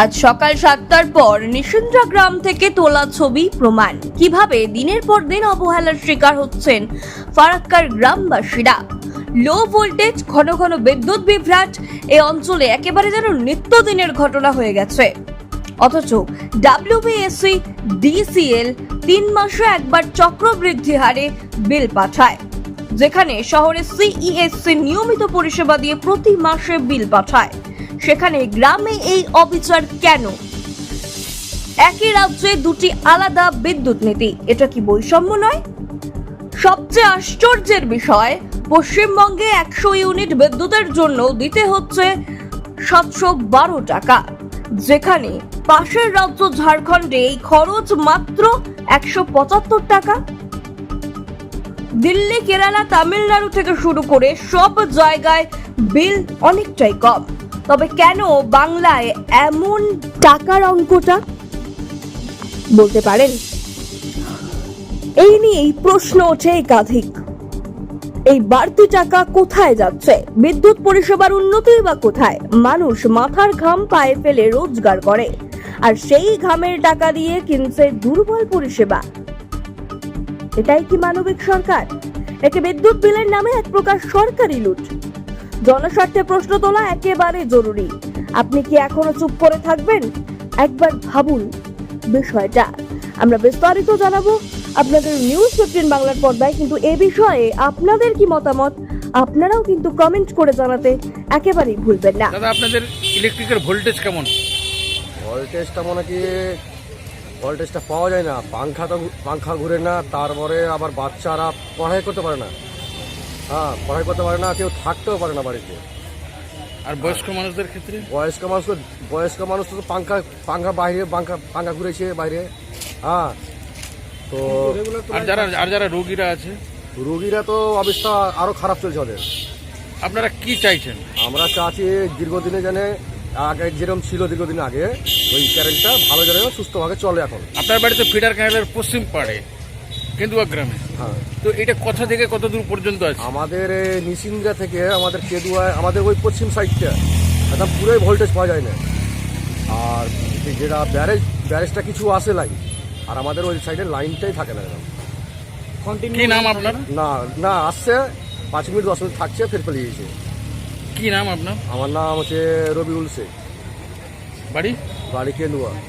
আজ সকাল সাতটার পর নিশিন্দ্রা গ্রাম থেকে তোলা ছবি প্রমাণ। কীভাবে দিনের পর দিন অবহেলার শিকার হচ্ছেন ফারাক্কার গ্রামবাসীরা? লো ভোল্টেজ ঘন ঘন বিদ্যুৎ বিভ্রাট এই অঞ্চলে একেবারে যেন নিত্যদিনের ঘটনা হয়ে গেছে। অথচ ডাব্লিউবিএসসি ডিসিএল তিন মাসে একবার চক্রবৃদ্ধি হারে বিল পাঠায়, যেখানে শহরে সিইএসসি নিয়মিত পরিষেবা দিয়ে প্রতি মাসে বিল পাঠায়। সেখানে গ্রামে এই অবিচার কেন? একই রাজ্যে দুটি আলাদা বিদ্যুৎ নীতি, এটা কি বৈষম্য নয়? সবচেয়ে আশ্চর্যের বিষয়, পশ্চিমবঙ্গে একশো ইউনিট বিদ্যুতের জন্য দিতে হচ্ছে সাতশো বারো টাকা। যেখানে পাশের রাজ্য ঝাড়খণ্ডে এই খরচ মাত্র একশো পঁচাত্তর টাকা। দিল্লি, কেরালা, তামিলনাড়ু থেকে শুরু করে সব জায়গায় বিল অনেকটাই কম। তবে কেন বাংলায় এমন টাকার অঙ্কটা? বলতে পারেন? এই নিয়েই প্রশ্ন ওঠে একাধিক। এই বাড়তি টাকা কোথায় যাচ্ছে? বিদ্যুৎ পরিষেবার উন্নতি বা কোথায়? মানুষ মাথার ঘাম পায়ে ফেলে রোজগার করে। আর সেই ঘামের টাকা দিয়ে কিনছে দুর্বল পরিষেবা। এটাই কি মানবিক সরকার? একে বিদ্যুৎ বিলের নামে এক প্রকার সরকারি লুট। জনস্বার্থে প্রশ্ন তোলা একেবারে জরুরি। আপনি কি এখনও চুপ করে থাকবেন? একবার ভাবুন বিষয়টা। আমরা বিস্তারিত জানাব আপনাদের নিউজ ফিফটিন বাংলার পর্দায় কিন্তু এ বিষয়ে আপনাদের কি মতামত? আপনারাও কিন্তু কমেন্ট করে জানাতে একেবারেই ভুলবেন না। দাদা আপনাদের ইলেকট্রিকের ভোল্টেজ কেমন? ভোল্টেজটা মনে কি ভোল্টেজটা পাওয়া যায় না। পাংখা তো পাংখা ঘুরে না তারপরে আবার বাচ্চারা পড়াই করতে পারে না। হ্যাঁ পড়াই করতে পারে না কেউ থাকতেও পারে না বাড়িতে। আর বয়স্ক মানুষদের ক্ষেত্রে? বয়স্ক মানুষ তো বয়স্ক মানুষ তো পাংখা পাংখা বাইরে পাংখা পাংখা ঘুরেছে বাইরে। হ্যাঁ তো আর যারা আর যারা রোগীরা আছে? রুগীরা তো অবস্থা আরও খারাপ চলছে ওদের। আপনারা কি চাইছেন? আমরা চাচ্ছি দীর্ঘদিনে জানে আগে যেরকম ছিল দীর্ঘদিন আগে ওই কারেন্টটা ভালো জানে সুস্থভাবে চলে এখন। আপনার বাড়িতে ফিডার ক্যানেলের পশ্চিম পাড়ে কেন্দুয়া গ্রামে। হ্যাঁ। তো এটা কথা থেকে কত দূর পর্যন্ত আছে? আমাদের এই থেকে আমাদের কেদুয়ায় আমাদের ওই পশ্চিম সাইডটা একদম পুরোই ভোল্টেজ পাওয়া যায় না। আর যেটা ব্যারেজ ব্যারেজটা কিছু আসে লাইন আর আমাদের ওই সাইডের লাইনটাই থাকে না একদম কি নাম আপনার? না না আসছে পাঁচ মিনিট দশ মিনিট থাকছে ফের পালিয়ে গেছে কি নাম আপনার? আমার নাম হচ্ছে রবিউল শেখ। বাড়ি? കാണിക്കേണ്ടതാണ്